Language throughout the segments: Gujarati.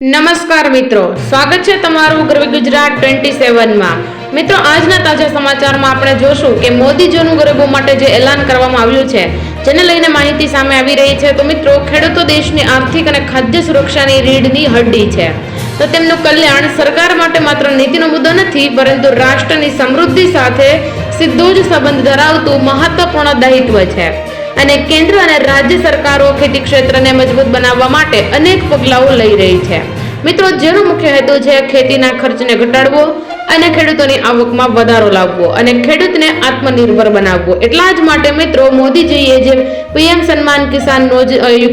નમસ્કાર મિત્રો, સ્વાગત છે તમારું ગરવી ગુજરાત ટ્વેન્ટી સેવનમાં મિત્રો, આજના તાજા સમાચારમાં આપણે જોશું કે મોદીજીનું ગરીબો માટે જે એલાન કરવામાં આવ્યું છે, જેને લઈને માહિતી સામે આવી રહી છે, તો મિત્રો, ખેડૂતો દેશની આર્થિક અને ખાદ્ય સુરક્ષાની રીઢની હડ્ડી છે. તો તેમનું કલ્યાણ સરકાર માટે માત્ર નીતિનો મુદ્દો નથી, પરંતુ રાષ્ટ્રની સમૃદ્ધિ સાથે સીધો જ સંબંધ ધરાવતું મહત્વપૂર્ણ દાયિત્વ છે. અને કેન્દ્ર અને રાજ્ય સરકારો ખેતી ક્ષેત્રને મજબૂત બનાવવા માટે અનેક પગલાઓ લઈ રહી છે. મિત્રો, જેનો મુખ્ય હેતુ છે ખેતીના ખર્ચને ઘટાડવો અને ખેડૂતોની આવકમાં વધારો લાવવો અને ખેડૂતને આત્મનિર્ભર બનાવવો. એટલા જ માટે મિત્રો, મોદીજીએ જે પીએમ સન્માન કિસાન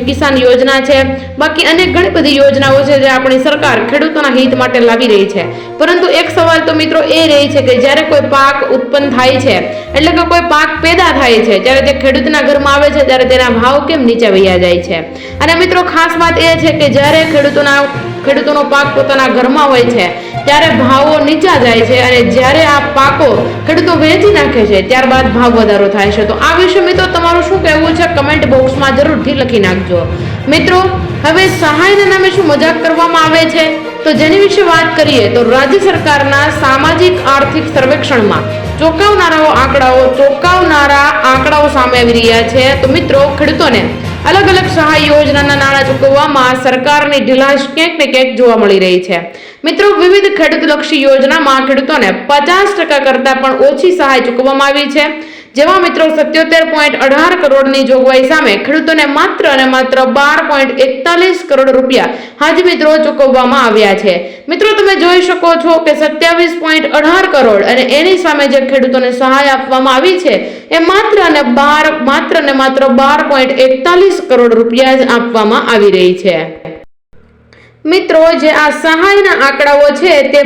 કિસાન યોજના છે, બાકી અનેક ઘણી બધી યોજનાઓ છે જે આપણી સરકાર ખેડૂતોના હિત માટે લાવી રહી છે. પરંતુ એક સવાલ તો મિત્રો એ રહી છે કે જ્યારે કોઈ પાક ઉત્પન્ન થાય છે એટલે કે કોઈ પાક પેદા થાય છે ત્યારે તે ખેડૂતના ઘરમાં આવે છે, ત્યારે તેના ભાવ કેમ નીચે વહ્યા જાય છે? અને મિત્રો, ખાસ વાત એ છે કે જ્યારે ખેડૂતોના, ખેડૂતોનો પાક પોતાના ઘરમાં હોય છે, ત્યારે ભાવો નીચા જાય છે અને જ્યારે આ પાકો ખેડૂતો વેચી નાખે છે, ત્યારબાદ ભાવ વધારો થાય છે. તો આ વિશે મિત્રો તમારું શું કહેવું છે? કમેન્ટ બોક્સમાં જરૂરથી લખી નાખજો. મિત્રો, હવે સહાયના નામે શું મજાક કરવામાં આવે છે? તો જેની વિશે વાત કરીએ તો રાજ્ય સરકારના સામાજિક આર્થિક સર્વેક્ષણમાં ચોંકાવનારાઓ આંકડાઓ ચોંકાવનારા આંકડાઓ સામે આવી રહ્યા છે. તો મિત્રો, ખેડૂતોને અલગ અલગ સહાય યોજનાના નાણાં ચૂકવવામાં સરકારની ઢીલાશ ક્યાંક ને ક્યાંક જોવા મળી રહી છે. મિત્રો, વિવિધ ખેડૂતલક્ષી યોજનામાં ખેડૂતોને પચાસ ટકા કરતાં પણ ઓછી સહાય ચૂકવવામાં આવી છે. જેમાં મિત્રો સત્યોતેર પોઈન્ટ અઢાર કરોડની જોગવાઈ સામે ખેડૂતોને માત્ર અને માત્ર બાર પોઈન્ટ એકતાલીસ કરોડ રૂપિયા હાજ મિત્રો ચૂકવવામાં આવ્યા છે. મિત્રો, તમે જોઈ શકો છો કે સત્યાવીસ પોઈન્ટ અઢાર કરોડ અને એની સામે જે ખેડૂતોને સહાય આપવામાં આવી છે, એ માત્ર અને બાર, માત્ર ને માત્ર બાર પોઈન્ટ એકતાલીસ કરોડ રૂપિયા જ આપવામાં આવી રહી છે. મિત્રો, જે આ સહાયના આંકડાઓ છે, તે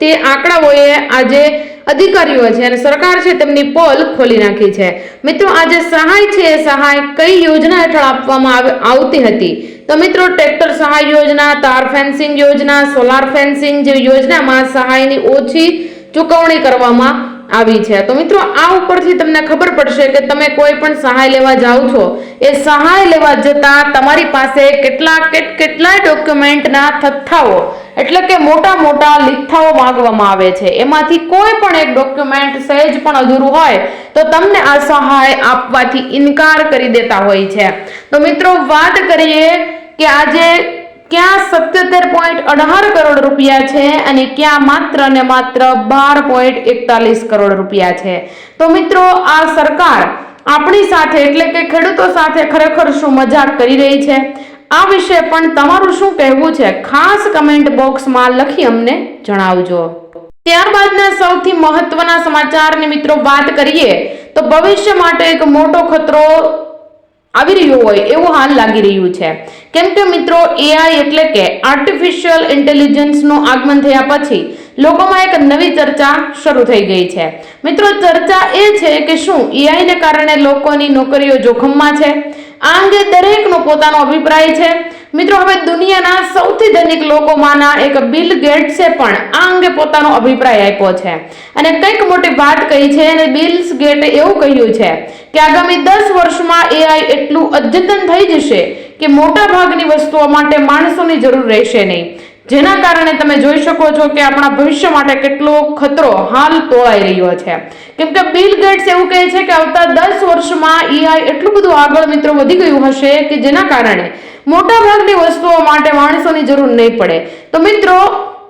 તે આંકડાઓએ આજે અધિકારીઓ છે અને સરકાર છે તેમની પોલ ખોલી નાખી છે. મિત્રો આ જે સહાય છે એ સહાય કઈ યોજના હેઠળ આપવામાં આવ- આવતી હતી? તો મિત્રો, ટ્રેક્ટર સહાય યોજના, તાર ફેન્સિંગ યોજના, સોલાર ફેન્સિંગ જેવી યોજનામાં સહાયની ઓછી ચૂકવણી કરવામાં આવી છે. તો મિત્રો, આ ઉપરથી તમને ખબર પડશે કે તમે કોઈ પણ સહાય લેવા જાઓ છો, એ સહાય લેવા જતા તમારી પાસે કેટલા કેટલાય ડોક્યુમેન્ટના થથ્થાઓ એટલે કે મોટા મોટા લિથાઓ માંગવામાં આવે છે. એમાંથી કોઈ પણ એક ડોક્યુમેન્ટ સહેજ પણ અધૂરું હોય તો તમને આ સહાય આપવાથી ઇનકાર કરી દેતા હોય છે. તો મિત્રો વાત કરીએ કે આજે ક્યાં સત્યોતેર પોઈન્ટ અઢાર કરોડ રૂપિયા છે અને ક્યાં માત્ર ને માત્ર બાર પોઈન્ટ એકતાલીસ કરોડ રૂપિયા છે. તો મિત્રો આ સરકાર આપણી સાથે એટલે કે ખેડૂતો સાથે ખરેખર શું મજાક કરી રહી છે? આ વિશે પણ તમારું શું કહેવું છે? ખાસ કમેન્ટ બોક્સમાં લખી અમને જણાવજો. ત્યારબાદના સૌથી મહત્વના સમાચારની મિત્રો વાત કરીએ, તો ભવિષ્ય માટે એક મોટો ખતરો આવી રહ્યો હોય એવું હાલ લાગી રહ્યું છે. કેમ કે મિત્રો એઆઈ એટલે કે આર્ટિફિશિયલ ઇન્ટેલિજન્સનું આગમન થયા પછી લોકોમાં એક નવી ચર્ચા શરૂ થઈ ગઈ છે. મિત્રો, ચર્ચા એ છે કે શું એઆઈને કારણે લોકોની નોકરીઓ જોખમમાં છે? આ અંગે દરેકનો પોતાનો અભિપ્રાય છે. મિત્રો, હવે દુનિયાના સૌથી ધનિક લોકોમાંના એક બિલ ગેટ્સે પણ આ અંગે પોતાનો અભિપ્રાય આપ્યો છે. અને કંઈક મોટી વાત કહી છે અને બિલ્સ ગેટે એવું કહ્યું છે કે આગામી દસ વર્ષમાં એઆઈ એટલું અદ્યતન થઈ જશે કે મોટા ભાગની વસ્તુઓ માટે માણસોની જરૂર રહેશે નહીં. જેના કારણે તમે જોઈ શકો છો કે આપણા ભવિષ્ય માટે કેટલો ખતરો હાલ તોળાઈ રહ્યો છે. કેમ કે બિલ ગેટ્સ એવું કહે છે કે આવતા દસ વર્ષમાં ઈઆઈ એટલું બધું આગળ મિત્રો વધી ગયું હશે કે જેના કારણે મોટા ભાગની વસ્તુઓ માટે માણસોની જરૂર નહીં પડે. તો મિત્રો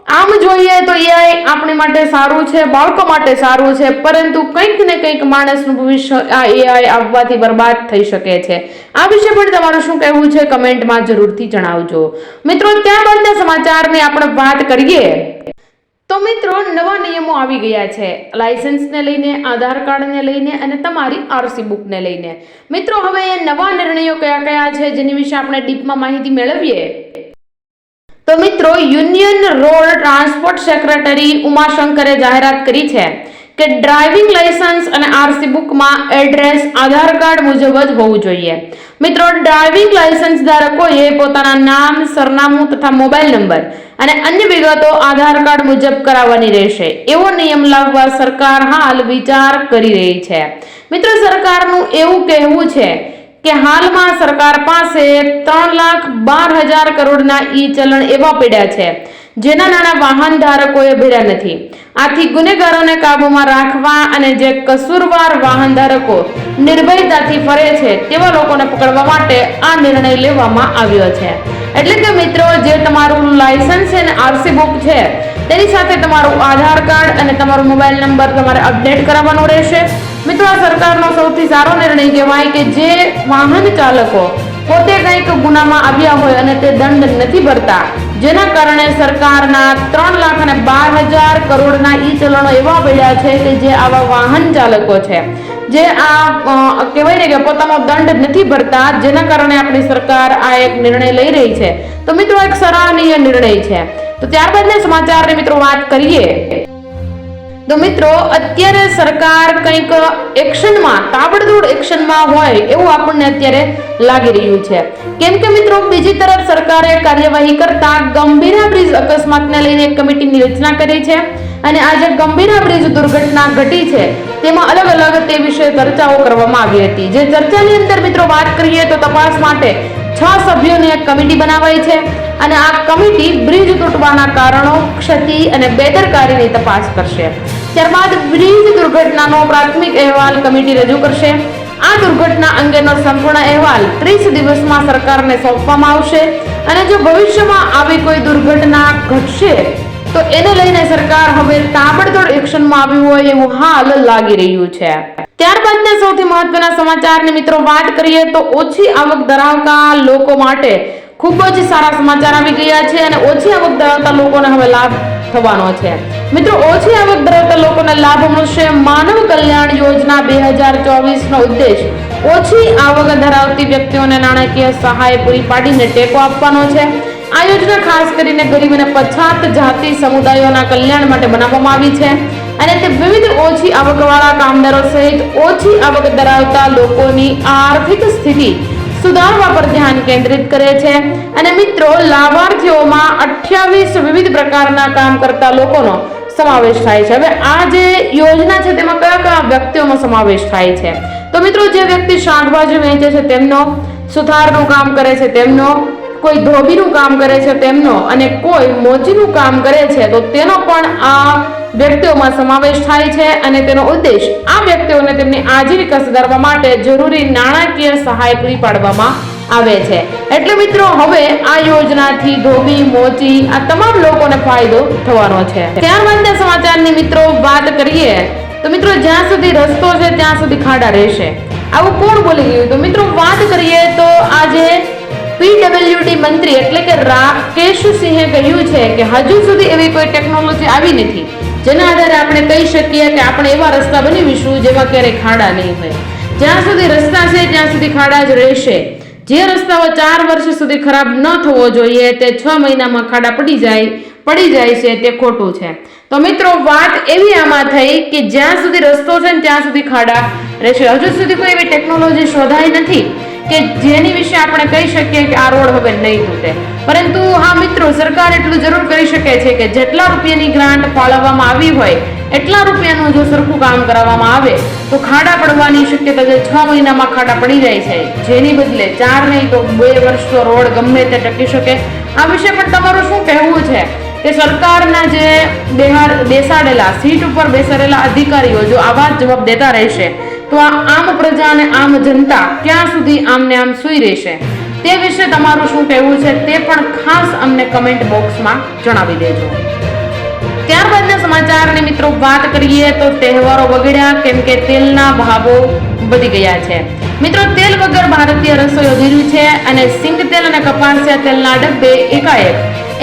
આમ જોઈએ તો એઆઈ આપણી માટે સારું છે, બાળકો માટે સારું છે, પરંતુ કંઈક ને કંઈક માણસનું ભવિષ્ય આ એઆઈ આવવાથી બરબાદ થઈ શકે છે. આ વિશે પણ તમારું શું કહેવું છે કમેન્ટમાં જરૂરથી જણાવજો. મિત્રો ત્યારબાદના સમાચારની આપણે વાત કરીએ. તો મિત્રો, નવા નિયમો આવી ગયા છે. લાયસન્સને લઈને, આધાર કાર્ડને લઈને અને તમારી આરસી બુકને લઈને. મિત્રો, હવે નવા નિર્ણયો કયા કયા છે, જેની વિશે આપણે ડીપમાં માહિતી મેળવીએ? તો મિત્રો યુનિયન રોડ ટ્રાન્સપોર્ટ સેક્રેટરી ઉમાશંકરે જાહેરાત કરી છે કે ડ્રાઇવિંગ લાયસન્સ અને આરસી બુકમાં એડ્રેસ આધાર કાર્ડ મુજબ જ હોવું જોઈએ. મિત્રો ડ્રાઇવિંગ લાયસન્સ ધારકોએ પોતાના નામ, સરનામું તથા મોબાઈલ નંબર અને અન્ય વિગતો આધાર કાર્ડ મુજબ કરાવવાની રહેશે. એવો નિયમ લાવવા સરકાર હાલ વિચાર કરી રહી છે. મિત્રો, સરકારનું એવું કહેવું છે કે હાલમાં સરકાર પાસે ત્રણ લાખ બાર હજાર કરોડના ઈ ચલણ એવા પડ્યા છે, જેના નાણાં વાહન ધારકોએ ભર્યા નથી. આથી ગુનેગારોને કાબૂમાં રાખવા અને જે કસૂરવાર વાહન ધારકો નિર્ભયતાથી ફરે છે, તેવા લોકોને પકડવા માટે આ નિર્ણય લેવામાં આવ્યો છે. એટલે કે મિત્રો, જે તમારું લાયસન્સ છે અને આરસી બુક છે, તેની સાથે તમારું આધાર કાર્ડ અને તમારો મોબાઈલ નંબર તમારે અપડેટ કરાવવાનો રહેશે. મિત્રો સરકારનો સૌથી સારો નિર્ણય કહેવાય કે જે વાહન ચાલકો પોતે કંઈક ગુનામાં આવ્યા હોય અને તે દંડ નથી ભરતા. જેના કારણે સરકારના ત્રણ લાખ અને બાર હજાર કરોડના ઈ ચલણો એવા પડ્યા છે કે જે આવા વાહન ચાલકો છે. જે આ કહેવાય ને કે પોતાનો દંડ નથી ભરતા, જેના કારણે આપણી સરકાર આ એક નિર્ણય લઈ રહી છે. તો મિત્રો, એક સરાહનીય નિર્ણય છે. તો ત્યારબાદના સમાચારની મિત્રો વાત કરીએ. તો મિત્રો, અત્યારે સરકાર કંઈક એક્શનમાં, તાબડતોડ એક્શનમાં હોય એવું આપણને અત્યારે લાગી રહ્યું છે. કેમ કે મિત્રો, બીજી તરફ સરકારે કાર્યવાહી કરતા ગંભીરા બ્રિજ અકસ્માતને લઈને કમિટીની રચના કરી છે અને આ જે ગંભીરા બ્રિજ દુર્ઘટના ઘટી છે, તેમાં અલગ અલગ તે વિશે ચર્ચાઓ કરવામાં આવી હતી. જે ચર્ચાની અંદર મિત્રો વાત કરીએ તો તપાસ માટે છ સભ્યોની એક કમિટી બનાવાઈ છે અને આ કમિટી બ્રિજ તૂટવાના કારણો, ક્ષતિ અને બેદરકારીની તપાસ કરશે. ત્યારબાદ બ્રિજ દુર્ઘટનાનો પ્રાથમિક અહેવાલ કમિટી રજૂ કરશે. આ દુર્ઘટના અંગેનો સંપૂર્ણ અહેવાલ ત્રીસ દિવસમાં સરકારને સોંપવામાં આવશે અને જો ભવિષ્યમાં આવી કોઈ દુર્ઘટના ઘટશે, તો એને લઈને સરકાર હવે તાબડતોડ એક્શનમાં આવ્યું હોય એવું હાલ લાગી રહ્યું છે. ત્યારબાદના સૌથી મહત્વના સમાચારની મિત્રો વાત કરીએ તો ઓછી આવક ધરાવતા લોકો માટે ખૂબ જ સારા સમાચાર આવી ગયા છે અને ઓછી આવક ધરાવતા લોકોને હવે લાભ થવાનો છે. મિત્રો, ઓછી આવક ધરાવતા લોકોને લાભ મળશે માનવ કલ્યાણ યોજના બે હજાર ચોવીસનો ઉદ્દેશ. ઓછી આવક ધરાવતી વ્યક્તિઓને નાણાકીય સહાય પૂરી પાડીને ટેકો આપવાનો છે. આ યોજના ખાસ કરીને ગરીબ અને પછાત જાતિ સમુદાયોના કલ્યાણ માટે બનાવવામાં આવી છે. અને તે વિવિધ ઓછી આવકવાળા કામદારો સહિત ઓછી આવક ધરાવતા લોકોની આર્થિક સ્થિતિ સુધારવા પર ધ્યાન કેન્દ્રિત કરે છે. અને મિત્રો, લાભાર્થીઓમાં અઠ્યાવીસ વિવિધ પ્રકારના કામ કરતા લોકોનો સમાવેશ થાય છે. હવે આ જે યોજના છે, તેમાં કયા કયા વ્યક્તિઓનો સમાવેશ થાય છે? તો મિત્રો, જે વ્યક્તિ શાકભાજી વેચે છે, તેમનો સુથારનું કામ કરે છે, તેમનો કોઈ ધોબીનું કામ કરે છે, તેમનો અને કોઈ મોચીનું કામ કરે છે, તો તેનો પણ આ વ્યક્તિઓમાં સમાવેશ થાય છે અને તેનો ઉદ્દેશ આ વ્યક્તિઓને તેમની આજીવિકા સુધારવા માટે જરૂરી નાણાકીય સહાય પૂરી પાડવામાં આવે છે. એટલે મિત્રો, હવે આ યોજનાથી ધોબી, મોચી આ તમામ લોકોને ફાયદો થવાનો છે. ત્યારબાદના સમાચારની મિત્રો વાત કરીએ, તો મિત્રો જ્યાં સુધી રસ્તો છે ત્યાં સુધી ખાડા રહેશે. આવું કોણ બોલી ગયું? તો મિત્રો વાત કરીએ તો આજે પીડબ્લ્યુડી મંત્રી એટલે કે રાકેશ સિંહે કહ્યું છે કે હજુ સુધી એવી કોઈ ટેકનોલોજી આવી નથી. જેના આધારે આપણે કહી શકીએ કે આપણે એવા રસ્તા બનાવીશું જેમાં ક્યારેય ખાડા નહીં હોય. જ્યાં સુધી રસ્તા છે, ત્યાં સુધી ખાડા જ રહેશે. જે રસ્તાઓ ચાર વર્ષ સુધી ખરાબ ન થવો જોઈએ, તે છ મહિનામાં ખાડા પડી જાય પડી જાય છે, તે ખોટું છે. તો મિત્રો, વાત એવી આમાં થઈ કે જ્યાં સુધી રસ્તો છે ને ત્યાં સુધી ખાડા રહેશે. હજુ સુધી કોઈ એવી ટેકનોલોજી શોધાઈ નથી. કે જેની વિશે આપણે કહી શકીએ કે આ રોડ હવે નહીં તૂટે. પરંતુ હા મિત્રો, સરકાર એટલું જરૂર કરી શકે છે કે જેટલા રૂપિયાની ગ્રાન્ટ ફાળવવામાં આવી હોય, એટલા રૂપિયાનું જો સરખું કામ કરાવવામાં આવે, તો ખાડા પડવાની શક્યતા જે છ મહિનામાં ખાડા પડી જાય છે. જેની બદલે ચાર નહીં તો બે વર્ષ તો રોડ ગમે તે ટકી શકે. આ વિશે પણ તમારું શું કહેવું છે? કે સરકારના જે બેહાર બેસાડેલા, સીટ ઉપર બેસાડેલા અધિકારીઓ જો આવા જવાબ દેતા રહેશે તો આ આમ પ્રજા અને આમ જનતા ક્યાં સુધી આમને આમ સૂઈ રહેશે? તે વિશે તમારું શું કહેવું છે તે પણ ખાસ અમને કમેન્ટ બોક્સમાં જણાવી દેજો. ત્યારબાદના સમાચારની મિત્રો વાત કરીએ તો તહેવારો વગડ્યા કેમ કે તેલના ભાવો વધી ગયા છે. મિત્રો, તેલ વગર ભારતીય રસોઈ અધૂરી છે અને સિંગ તેલ અને કપાસિયા તેલના ડબ્બે એકાએક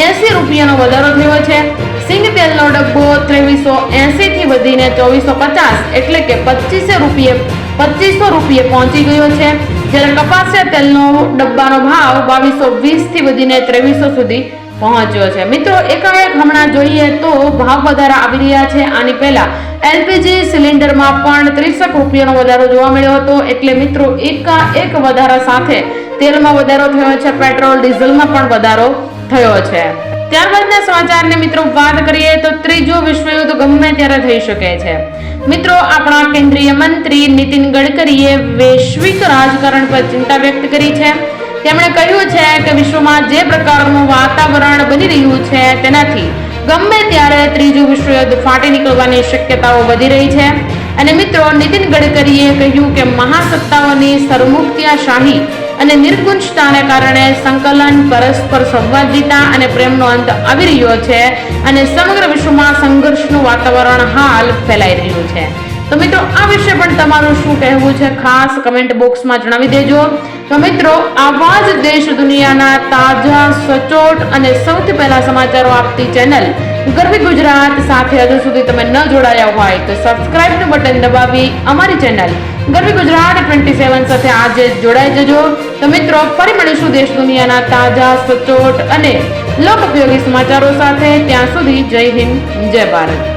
એસી રૂપિયાનો વધારો થયો છે. સિંગ તેલનો ડબ્બો ત્રેવીસો એસીથી વધીને ચોવીસો પચાસ એટલે કે પચીસો રૂપિયે પચીસો રૂપિયે પહોંચી ગયો છે. જ્યારે કપાસિયા તેલનો ડબ્બાનો ભાવ બાવીસો વીસથી વધીને ત્રેવીસો સુધી પહોંચ્યો છે. મિત્રો, એકાએક હમણાં જોઈએ તો ભાવ વધારા આવી રહ્યા છે. આની પહેલા એલપીજી સિલિન્ડરમાં પણ ત્રીસક રૂપિયાનો વધારો જોવા મળ્યો હતો. એટલે મિત્રો એકા એક વધારા સાથે તેલમાં વધારો થયો છે. પેટ્રોલ, ડીઝલમાં પણ વધારો થયો છે. ત્યારબાદના સમાચારને મિત્રો વાત કરીએ તો ત્રીજું વિશ્વયુદ્ધ ગમે ત્યારે થઈ શકે છે. મિત્રો, આપણા કેન્દ્રીય મંત્રી નીતિન ગડકરીએ વૈશ્વિક રાજકારણ પર ચિંતા વ્યક્ત કરી છે. તેમણે કહ્યું છે કે વિશ્વમાં જે પ્રકારનું વાતાવરણ બની રહ્યું છે તેનાથી ગમે ત્યારે ત્રીજું વિશ્વયુદ્ધ ફાટી નીકળવાની શક્યતાઓ વધી રહી છે. અને મિત્રો, નીતિન ગડકરીએ કહ્યું કે મહાસત્તાઓની સરમુખત્યાશાહી અને નિર્ગુંજતાને કારણે સંકલન, પરસ્પર સંવાદિતા અને પ્રેમનો અંત આવી રહ્યો છે અને સમગ્ર વિશ્વમાં સંઘર્ષનું વાતાવરણ હાલ ફેલાઈ રહ્યું છે. તો મિત્રો, આ વિશે પણ તમારું શું કહેવું છે ખાસ કમેન્ટ બોક્સમાં જણાવી દેજો. તો મિત્રો, આવા જ દેશ દુનિયાના તાજા, સચોટ અને સૌથી પહેલા સમાચારો આપતી ચેનલ ગરવી ગુજરાત સાથે હજુ સુધી તમે ન જોડાયા હોય તો સબસ્ક્રાઇબનું બટન દબાવી અમારી channel Garvi Gujarat twenty seven સાથે આજે જોડાઈ જજો. તો મિત્રો, ફરી મળીશું દેશ દુનિયાના તાજા, સચોટ અને લોક ઉપયોગી સમાચારો સાથે. ત્યાં સુધી જય હિન્દ, જય ભારત.